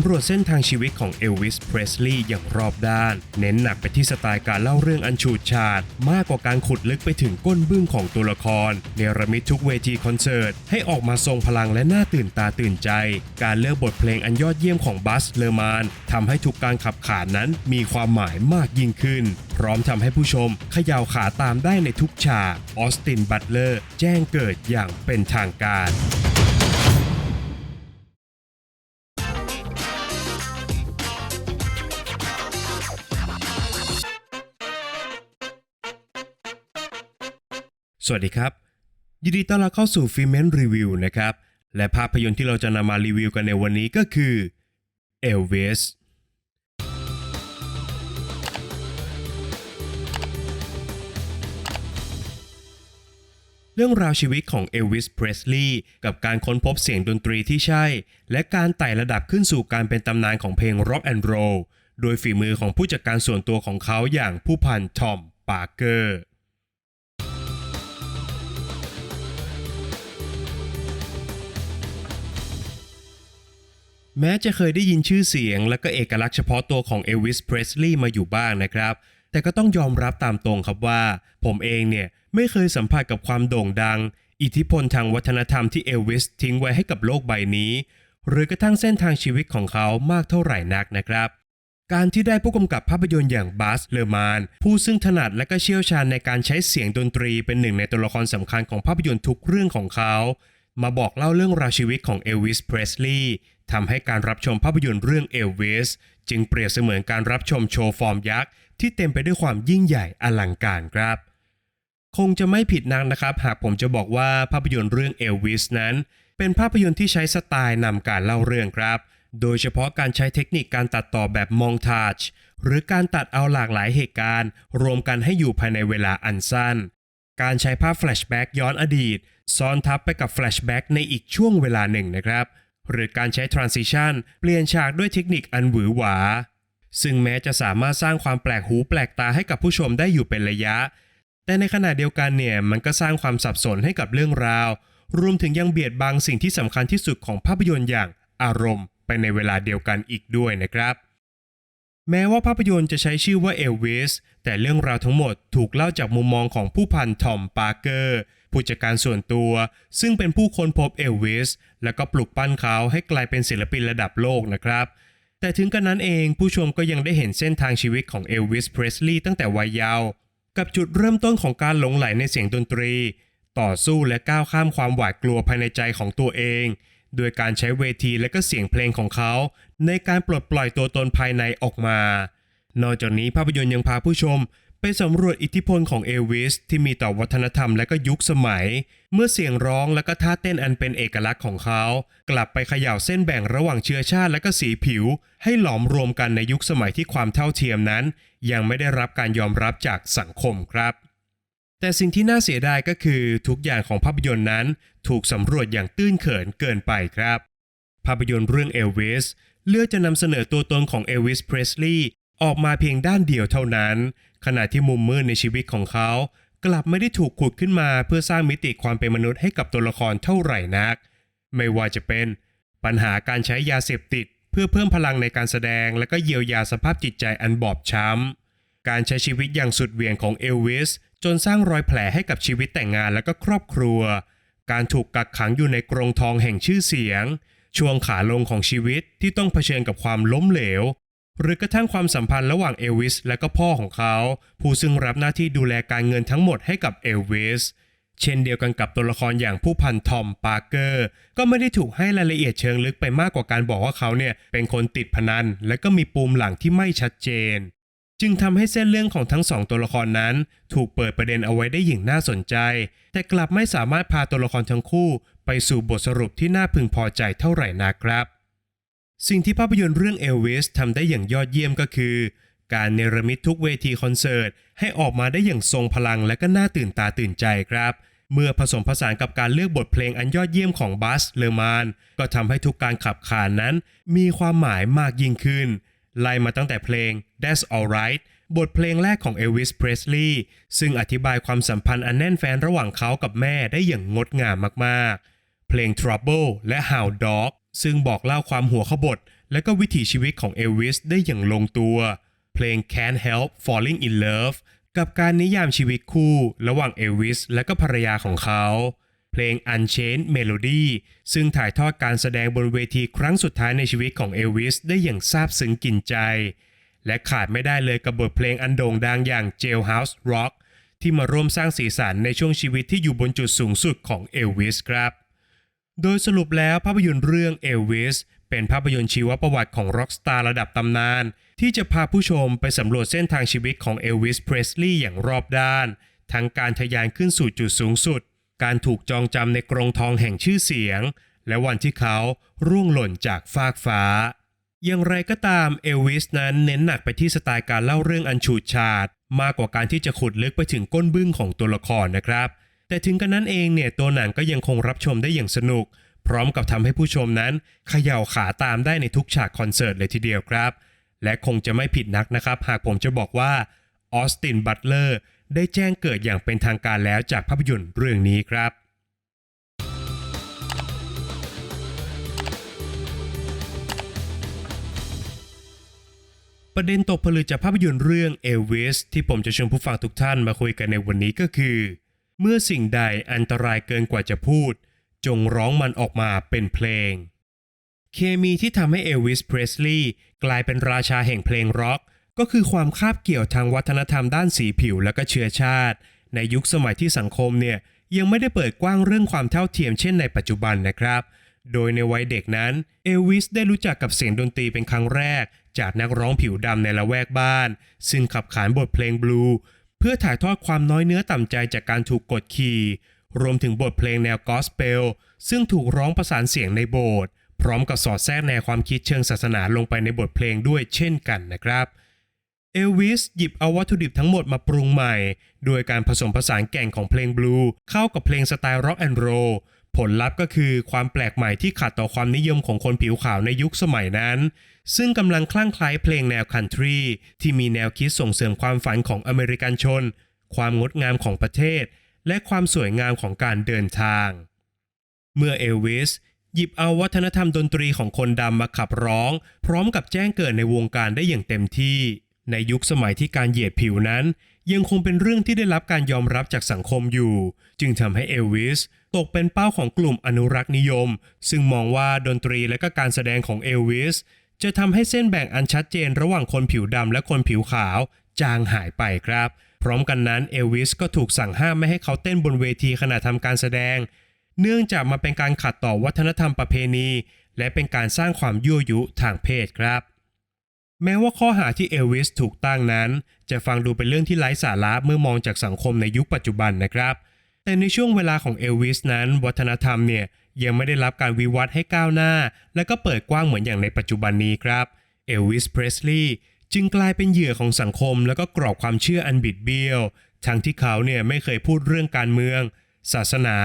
ำรวจเส้นทางชีวิตของเอลวิส เพรสลีย์อย่างรอบด้าน เน้นหนักไปที่สไตล์การเล่าเรื่องอันฉูดฉาด มากกว่าการขุดลึกไปถึงก้นบึ้งของตัวละคร เนรมิตทุกเวทีคอนเสิร์ต ให้ออกมาทรงพลังและน่าตื่นตาตื่นใจ การเลือกบทเพลงอันยอดเยี่ยมของบัส เลอร์มานทำให้ทุกการขับขานนั้นมีความหมายมากยิ่งขึ้น พร้อมทำให้ผู้ชมเขย่าวขาตามได้ในทุกฉากออสติน บัตเลอร์ แจ้งเกิดอย่างเป็นทางการ สวัสดีครับ ยินดีต้อนรับเข้าสู่ฟิเมนรีวิวนะครับ และภาพยนตร์ที่เราจะนำมารีวิวกันในวันนี้ก็คือ Elvis เรื่องราวชีวิตของเอลวิส เพรสลีย์กับการค้นพบเสียงดนตรีที่ใช่ และการไต่ระดับขึ้นสู่การเป็นตำนานของเพลงร็อกแอนด์โรลโดยฝีมือของผู้จัดการส่วนตัวของเขาอย่างผู้พันทอม ปาร์เกอร์ แม้จะเคยได้ยินชื่อเสียง และก็เอกลักษณ์เฉพาะตัวของเอลวิสเพรสลีย์มาอยู่บ้างนะครับ แต่ก็ต้องยอมรับตามตรงครับว่า ผมเองเนี่ยไม่เคยสัมผัสกับความโด่งดัง อิทธิพลทางวัฒนธรรมที่เอลวิสทิ้งไว้ให้กับโลกใบนี้ หรือกระทั่งเส้นทางชีวิตของเขามากเท่าไหร่นักนะครับการที่ได้ผู้กำกับภาพยนตร์อย่างบัสเลอร์มาน ผู้ซึ่งถนัดและก็เชี่ยวชาญในการใช้เสียงดนตรีเป็นหนึ่งในตัวละครสำคัญของภาพยนตร์ทุกเรื่องของเขา มาบอกเล่าเรื่องราวชีวิตของเอลวิส เพรสลีย์ ทำให้การรับชมภาพยนตร์เรื่องเอลวิสจึงเปรียบเสมือนการรับชมโชว์ฟอร์มยักษ์ที่เต็มไปด้วยความยิ่งใหญ่อลังการครับ คงจะไม่ผิดนักนะครับ หากผมจะบอกว่าภาพยนตร์เรื่องเอลวิสนั้น เป็นภาพยนตร์ที่ใช้สไตล์นำการเล่าเรื่องครับ โดยเฉพาะการใช้เทคนิคการตัดต่อแบบมองทาจหรือการตัดเอาหลากหลายเหตุการณ์ รวมกันให้อยู่ภายในเวลาอันสั้น การใช้ภาพแฟลชแบ็กย้อนอดีต ซ้อนทับไปกับแฟลชแบ็กในอีกช่วงเวลาหนึ่งนะครับ หรือการใช้ transition เปลี่ยนฉากด้วยเทคนิคอันหวือหวา ซึ่งแม้จะสามารถสร้างความแปลกหูแปลกตาให้กับผู้ชมได้อยู่เป็นระยะ แต่ในขณะเดียวกันเนี่ยมันก็สร้างความสับสนให้กับเรื่องราว รวมถึงยังเบียดบังสิ่งที่สำคัญที่สุดของภาพยนตร์อย่างอารมณ์ ไปในเวลาเดียวกันอีกด้วยนะครับแม้ว่าภาพยนตร์จะใช้ชื่อว่าเอลวิสแต่เรื่องราวทั้งหมดถูกเล่าจากมุมมองของผู้พันทอมปาร์เกอร์ ผู้จัดการส่วนตัว ซึ่งเป็นผู้ค้นพบเอลวิสและก็ปลุกปั้นเขาให้กลายเป็นศิลปินระดับโลกนะครับ แต่ถึงกระนั้นเองผู้ชมก็ยังได้เห็นเส้นทางชีวิตของเอลวิสเพรสลีย์ตั้งแต่วัยเยาว์กับจุดเริ่มต้นของการหลงไหลในเสียงดนตรี ต่อสู้และก้าวข้ามความหวาดกลัวภายในใจของตัวเองโดยการใช้เวทีและก็เสียงเพลงของเขา ในการปลดปล่อยตัวตนภายในออกมา นอกจากนี้ภาพยนตร์ยังพาผู้ชม ไปสำรวจอิทธิพลของเอลวิสที่มีต่อวัฒนธรรมและก็ยุคสมัย เมื่อเสียงร้องและก็ท่าเต้นอันเป็นเอกลักษณ์ของเขา กลับไปเขย่าเส้นแบ่งระหว่างเชื้อชาติและก็สีผิว ให้หลอมรวมกันในยุคสมัยที่ความเท่าเทียมนั้น ยังไม่ได้รับการยอมรับจากสังคมครับ แต่สิ่งที่น่าเสียดายก็คือทุกอย่างของภาพยนตร์นั้น ถูกสำรวจอย่างตื้นเขินเกินไปครับ ภาพยนตร์เรื่องเอลวิสเลือกจะนำเสนอตัวตนของเอลวิสเพรสลีย์ออกมาเพียงด้านเดียวเท่านั้น ขณะที่มุมมืดในชีวิตของเขา กลับไม่ได้ถูกขุดขึ้นมาเพื่อสร้างมิติความเป็นมนุษย์ให้กับตัวละครเท่าไหร่นัก ไม่ว่าจะเป็น ปัญหาการใช้ยาเสพติด เพื่อเพิ่มพลังในการแสดง และก็เยียวยาสภาพจิตใจอันบอบช้ำ การใช้ชีวิตอย่างสุดเหวี่ยงของเอลวิสจนสร้างรอยแผลให้กับชีวิตแต่งงานและก็ครอบครัว การถูกกักขังอยู่ในกรงทองแห่งชื่อเสียง ช่วงขาลงของชีวิตที่ต้องเผชิญกับความล้มเหลว หรือกระทั่งความสัมพันธ์ระหว่างเอลวิสและก็พ่อของเขา ผู้ซึ่งรับหน้าที่ดูแลการเงินทั้งหมดให้กับเอลวิสเช่นเดียวกันกับตัวละครอย่างผู้พันทอมปาร์เกอร์ ก็ไม่ได้ถูกให้รายละเอียดเชิงลึกไปมากกว่าการบอกว่าเขาเนี่ยเป็นคนติดพนัน และก็มีปูมหลังที่ไม่ชัดเจน จึงทำให้เส้นเรื่องของทั้งสองตัวละครนั้น ถูกเปิดประเด็นเอาไว้ได้อย่างน่าสนใจ แต่กลับไม่สามารถพาตัวละครทั้งคู่ ไปสู่บทสรุปที่น่าพึงพอใจเท่าไหร่นักครับ สิ่งที่ภาพยนตร์เรื่องเอลวิสทำได้อย่างยอดเยี่ยมก็คือ การเนรมิตทุกเวทีคอนเสิร์ต ให้ออกมาได้อย่างทรงพลังและก็น่าตื่นตาตื่นใจครับ เมื่อผสมผสานกับการเลือกบทเพลงอันยอดเยี่ยมของบัสเลอร์มานก็ทำให้ทุกการขับขานนั้น มีความหมายมากยิ่งขึ้น ไล่มาตั้งแต่เพลง That's Alright บทเพลงแรกของเอลวิสเพรสลีย์ซึ่งอธิบายความสัมพันธ์อันแน่นแฟนระหว่างเขากับแม่ได้อย่างงดงามมากๆ เพลง Trouble และ How Dog ซึ่งบอกเล่าความหัวขบถและก็วิถีชีวิตของเอลวิสได้อย่างลงตัว เพลง Can't Help Falling in Love กับการนิยามชีวิตคู่ระหว่างเอลวิสและก็ภรรยาของเขา เพลง Unchained Melody ซึ่งถ่ายทอดการแสดงบนเวทีครั้งสุดท้ายในชีวิตของเอลวิสได้อย่างซาบซึ้งกินใจ และขาดไม่ได้เลยกับบทเพลงอันโด่งดังอย่าง Jailhouse Rock ที่มาร่วมสร้างสีสันในช่วงชีวิตที่อยู่บนจุดสูงสุดของเอลวิสครับ โดยสรุปแล้วภาพยนตร์เรื่องเอลวิสเป็นภาพยนตร์ชีวประวัติของร็อกสตาร์ระดับตำนาน ที่จะพาผู้ชมไปสำรวจเส้นทางชีวิตของเอลวิสเพรสลีย์อย่างรอบด้าน ทั้งการทะยานขึ้นสู่จุดสูงสุด การถูกจองจำในกรงทองแห่งชื่อเสียง และวันที่เขาร่วงหล่นจากฟากฟ้า อย่างไรก็ตามเอลวิสนั้นเน้นหนักไปที่สไตล์การเล่าเรื่องอันฉูดฉาดมากกว่าการที่จะขุดลึกไปถึงก้นบึ้งของตัวละครนะครับ แต่ถึงกันนั้นเองเนี่ยตัวหนังก็ยังคงรับชมได้อย่างสนุก พร้อมกับทำให้ผู้ชมนั้นเขย่าขาตามได้ในทุกฉากคอนเสิร์ตเลยทีเดียวครับ และคงจะไม่ผิดนักนะครับ หากผมจะบอกว่าออสตินบัตเลอร์ได้แจ้งเกิดอย่างเป็นทางการแล้วจากภาพยนตร์เรื่องนี้ครับประเด็นตกผลึกจากภาพยนตร์เรื่องเอลวิสที่ผมจะชวนผู้ฟังทุกท่านมาคุยกันในวันนี้ก็คือ เมื่อสิ่งใดอันตรายเกินกว่าจะพูด จงร้องมันออกมาเป็นเพลง เคมีที่ทำให้เอลวิสเพรสลีย์กลายเป็นราชาแห่งเพลงร็อก ก็คือความคาบเกี่ยวทางวัฒนธรรมด้านสีผิวและก็เชื้อชาติ ในยุคสมัยที่สังคมเนี่ยยังไม่ได้เปิดกว้างเรื่องความเท่าเทียมเช่นในปัจจุบันนะครับ โดยในวัยเด็กนั้นเอลวิสได้รู้จักกับเสียงดนตรีเป็นครั้งแรก จากนักร้องผิวดำในละแวกบ้าน ซึ่งขับขานบทเพลงบลู เพื่อถ่ายทอดความน้อยเนื้อต่ำใจจากการถูกกดขี่ รวมถึงบทเพลงแนวกอสเปล ซึ่งถูกร้องประสานเสียงในโบสถ์พร้อมกับสอดแทรกแนวความคิดเชิงศาสนาลงไปในบทเพลงด้วยเช่นกันนะครับเอลวิสหยิบเอาวัตถุดิบทั้งหมดมาปรุงใหม่ โดยการผสมผสานแก่งของเพลงบลูเข้ากับเพลงสไตล์ร็อกแอนด์โรล ผลลัพธ์ก็คือความแปลกใหม่ที่ขัดต่อความนิยมของคนผิวขาวในยุคสมัยนั้น ซึ่งกำลังคลั่งไคล้เพลงแนวคันทรีที่มีแนวคิดส่งเสริมความฝันของอเมริกันชน ความงดงามของประเทศ และความสวยงามของการเดินทาง เมื่อเอลวิสหยิบเอาวัฒนธรรมดนตรีของคนดำมาขับร้อง พร้อมกับแจ้งเกิดในวงการได้อย่างเต็มที่ ในยุคสมัยที่การเหยียดผิวนั้น ยังคงเป็นเรื่องที่ได้รับการยอมรับจากสังคมอยู่ จึงทำให้เอลวิส ตกเป็นเป้าของกลุ่มอนุรักษ์นิยม ซึ่งมองว่าดนตรีและก็การแสดงของเอลวิสจะทำให้เส้นแบ่งอันชัดเจนระหว่างคนผิวดำและคนผิวขาว จางหายไปครับ พร้อมกันนั้นเอลวิสก็ถูกสั่งห้ามไม่ให้เขาเต้นบนเวทีขณะทำการแสดง เนื่องจากมันเป็นการขัดต่อวัฒนธรรมประเพณี และเป็นการสร้างความยั่วยุทางเพศครับ แม้ว่าข้อหาที่เอลวิสถูกตั้งนั้น จะฟังดูเป็นเรื่องที่ไร้สาระเมื่อมองจากสังคมในยุคปัจจุบันนะครับ แต่ในช่วงเวลาของเอลวิสนั้น วัฒนธรรมเนี่ยยังไม่ได้รับการวิวัฒน์ให้ก้าวหน้า และก็เปิดกว้างเหมือนอย่างในปัจจุบันนี้ครับเอลวิสเพรสลีย์จึงกลายเป็นเหยื่อของสังคม แล้วก็กรอบความเชื่ออันบิดเบี้ยวทั้งที่เขาเนี่ยไม่เคยพูดเรื่องการเมือง ศาสนา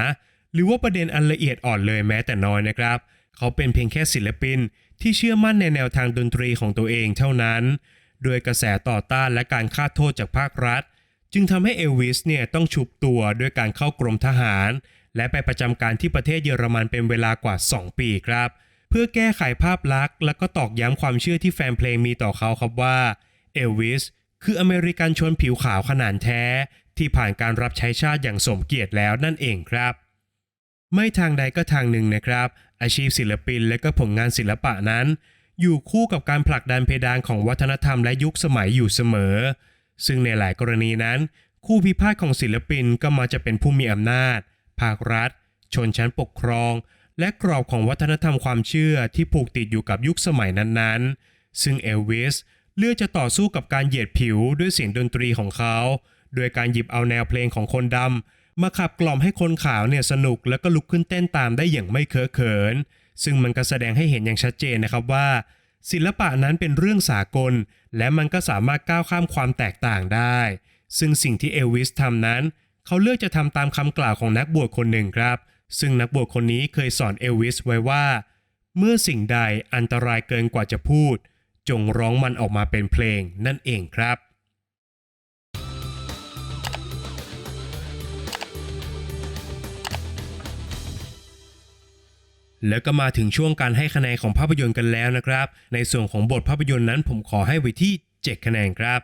หรือว่าประเด็นอันละเอียดอ่อนเลยแม้แต่น้อยนะครับ เขาเป็นเพียงแค่ศิลปินที่เชื่อมั่นในแนวทางดนตรีของตัวเองเท่านั้น โดยกระแสต่อต้านและการฆ่าโทษจากภาครัฐ จึงทำให้เอลวิสเนี่ยต้องชุบตัวด้วยการเข้ากรมทหาร และไปประจำการที่ประเทศเยอรมันเป็นเวลากว่า 2 ปีครับ เพื่อแก้ไขภาพลักษณ์ และก็ตอกย้ำความเชื่อที่แฟนเพลงมีต่อเขาครับว่าเอลวิสคืออเมริกันชนผิวขาวขนาดแท้ ที่ผ่านการรับใช้ชาติอย่างสมเกียรติแล้วนั่นเองครับ ไม่ทางใดก็ทางหนึ่งนะครับ อาชีพศิลปินและก็ผลงานศิลปะนั้น อยู่คู่กับการผลักดันเพดานของวัฒนธรรมและยุคสมัยอยู่เสมอ ซึ่งในหลายกรณีนั้น คู่พิพาทของศิลปินก็มาจะเป็นผู้มีอำนาจ ภาครัฐ ชนชั้นปกครอง และกรอบของวัฒนธรรมความเชื่อที่ผูกติดอยู่กับยุคสมัยนั้นๆ ซึ่งเอลวิสเลือกจะต่อสู้กับการเหยียดผิวด้วยเสียงดนตรีของเขา โดยการหยิบเอาแนวเพลงของคนดำมาขับกล่อมให้คนขาวเนี่ยสนุกแล้วก็ลุกขึ้นเต้นตามได้อย่างไม่เคอะเขิน ซึ่งมันก็แสดงให้เห็นอย่างชัดเจนนะครับว่า ศิลปะนั้นเป็นเรื่องสากล และมันก็สามารถก้าวข้ามความแตกต่างได้ ซึ่งสิ่งที่เอลวิสทำนั้น เขาเลือกจะทำตามคำกล่าวของนักบวชคนหนึ่งครับ ซึ่งนักบวชคนนี้เคยสอนเอลวิสไว้ว่า เมื่อสิ่งใดอันตรายเกินกว่าจะพูด จงร้องมันออกมาเป็นเพลงนั่นเองครับ แล้วก็มาถึงช่วงการให้คะแนนของภาพยนตร์กันแล้วนะครับ ในส่วนของบทภาพยนตร์นั้นผมขอให้ไว้ที่ 7 คะแนนครับ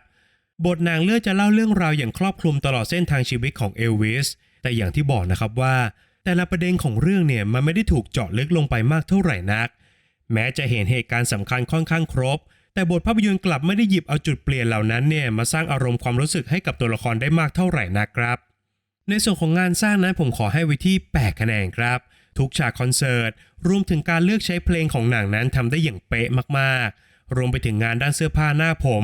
บทนังเลือกจะเล่าเรื่องราวอย่างครอบคลุมตลอดเส้นทางชีวิตของเอลวิส แต่อย่างที่บอกนะครับว่า แต่ละประเด็นของเรื่องเนี่ยมันไม่ได้ถูกเจาะลึกลงไปมากเท่าไหร่นัก แม้จะเห็นเหตุการณ์สำคัญค่อนข้างครบ แต่บทภาพยนตร์กลับไม่ได้หยิบเอาจุดเปลี่ยนเหล่านั้นเนี่ยมาสร้างอารมณ์ความรู้สึกให้กับตัวละครได้มากเท่าไหร่นักครับ ในส่วนของงานสร้างนั้นผมขอให้ไว้ที่ 8 คะแนนครับ ทุกฉากคอนเสิร์ต รวมถึงการเลือกใช้เพลงของหนังนั้นทำได้อย่างเป๊ะมากๆ รวมไปถึงงานด้านเสื้อผ้าหน้าผม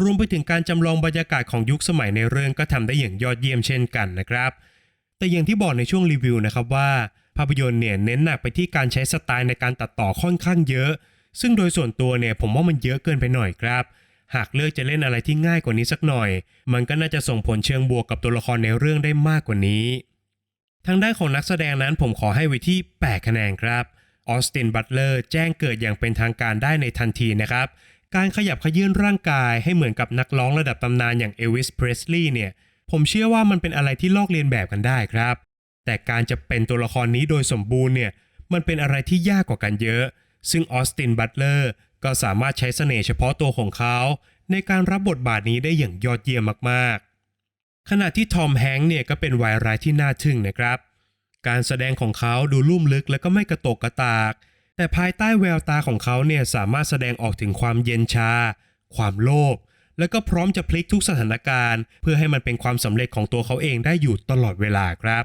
รวมไปถึงการจำลองบรรยากาศของยุคสมัยในเรื่องก็ทำได้อย่างยอดเยี่ยมเช่นกันนะครับ แต่อย่างที่บอกในช่วงรีวิวนะครับว่า ภาพยนตร์เนี่ยเน้นหนักไปที่การใช้สไตล์ในการตัดต่อค่อนข้างเยอะ ซึ่งโดยส่วนตัวเนี่ยผมว่ามันเยอะเกินไปหน่อยครับหากเลือกจะเล่นอะไรที่ง่ายกว่านี้สักหน่อย มันก็น่าจะส่งผลเชิงบวกกับตัวละครในเรื่องได้มากกว่านี้ ทางด้านของนักแสดงนั้นผมขอให้ไว้ที่ 8 คะแนนครับออสตินบัตเลอร์แจ้งเกิดอย่างเป็นทางการได้ในทันทีนะครับ การขยับขยื่นร่างกายให้เหมือนกับนักร้องระดับตำนานอย่างเอวิสเพรสลีย์เนี่ย ผมเชื่อว่ามันเป็นอะไรที่ลอกเลียนแบบกันได้ครับ แต่การจะเป็นตัวละครนี้โดยสมบูรณ์เนี่ย มันเป็นอะไรที่ยากกว่ากันเยอะ ซึ่งออสตินบัตเลอร์ก็สามารถใช้เสน่ห์เฉพาะตัวของเขา ในการรับบทบาทนี้ได้อย่างยอดเยี่ยมมาก ขณะที่ทอมแฮงค์เนี่ยก็เป็นวายร้ายที่น่าทึ่งนะครับ การแสดงของเขาดูลุ่มลึกและก็ไม่กระตกกระตาก แต่ภายใต้แววตาของเขาเนี่ยสามารถแสดงออกถึงความเย็นชา ความโลภและก็พร้อมจะพลิกทุกสถานการณ์ เพื่อให้มันเป็นความสำเร็จของตัวเขาเองได้อยู่ตลอดเวลาครับ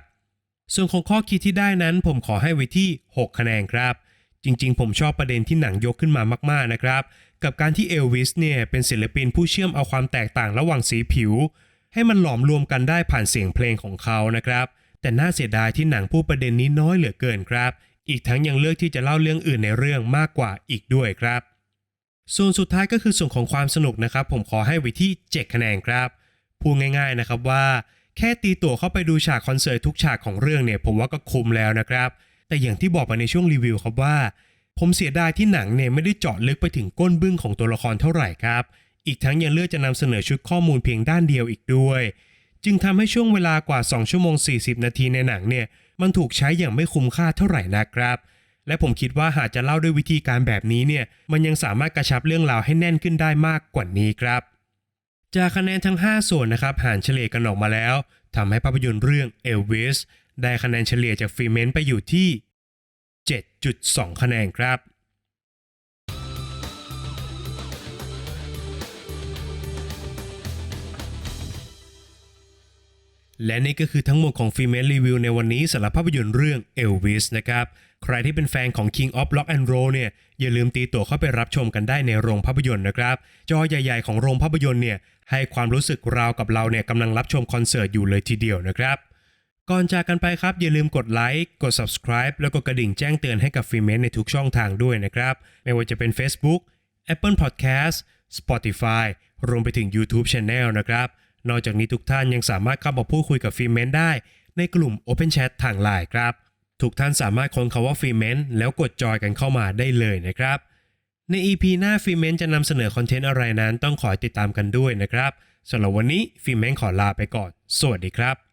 ส่วนของข้อคิดที่ได้นั้นผมขอให้ไว้ที่ 6 คะแนนครับ จริงๆ ผมชอบประเด็นที่หนังยกขึ้นมามากๆนะครับ กับการที่เอลวิสเนี่ยเป็นศิลปินผู้เชื่อมเอาความแตกต่างระหว่างสีผิว ให้มันหลอมรวมกันได้ผ่านเสียงเพลงของเขานะครับ แต่น่าเสียดายที่หนังพูดประเด็นนี้น้อยเหลือเกินครับ อีกทั้งยังเลือกที่จะเล่าเรื่องอื่นในเรื่องมากกว่าอีกด้วยครับ ส่วนสุดท้ายก็คือส่วนของความสนุกนะครับ ผมขอให้ไว้ที่ 7 คะแนนครับ พูดง่ายๆนะครับว่า แค่ตีตั๋วเข้าไปดูฉากคอนเสิร์ตทุกฉากของเรื่องเนี่ย ผมว่าก็คุ้มแล้วนะครับ แต่อย่างที่บอกไปในช่วงรีวิวครับว่า ผมเสียดายที่หนังเนี่ยไม่ได้เจาะลึกไปถึงก้นบึ้งของตัวละครเท่าไหร่ครับ อีกทั้งยังเลือกจะนำเสนอชุดข้อมูลเพียงด้านเดียวอีกด้วย จึงทำให้ช่วงเวลากว่า 2 ชั่วโมง 40 นาทีในหนังเนี่ย มันถูกใช้อย่างไม่คุ้มค่าเท่าไหร่นะครับ และผมคิดว่าหากจะเล่าด้วยวิธีการแบบนี้เนี่ย มันยังสามารถกระชับเรื่องราวให้แน่นขึ้นได้มากกว่านี้ครับ จากคะแนนทั้ง 5 ส่วนนะครับหารเฉลี่ยกันออกมาแล้วทำให้ภาพยนตร์เรื่อง Elvis ได้คะแนนเฉลี่ยจากฟรีเมนต์ไปอยู่ที่ 7.2 คะแนนครับ และนี่ก็คือทั้งหมดของฟีเมนรีวิวในวันนี้สำหรับภาพยนตร์เรื่อง Elvis นะครับ ใครที่เป็นแฟนของ King of Rock and Roll เนี่ยอย่าลืมตีตั๋วเข้าไปรับชมกันได้ในโรงภาพยนตร์นะครับ จอใหญ่ๆของโรงภาพยนตร์เนี่ยให้ความรู้สึกราวกับเราเนี่ยกำลังรับชมคอนเสิร์ตอยู่เลยทีเดียวนะครับ ก่อนจากกันไปครับ อย่าลืมกดไลค์กด subscribe แล้วก็กระดิ่งแจ้งเตือนให้กับฟีเมนในทุกช่องทางด้วยนะครับไม่ว่าจะเป็น Facebook Apple Podcast Spotify รวมไปถึง YouTube Channel นะครับ นอกจากนี้ทุกท่านยังสามารถเข้ามาพูดคุยกับฟีเมนได้ ในกลุ่ม Open Chat ทางไลน์ครับ ทุกท่านสามารถค้นคาว่าฟีเมนแล้วกดจอยกันเข้ามาได้เลยนะครับ ใน EP หน้าฟีเมนจะนำเสนอคอนเทนต์อะไรนั้นต้องขอติดตามกันด้วยนะครับสำหรับวันนี้ฟีเมนขอลาไปก่อน สวัสดีครับ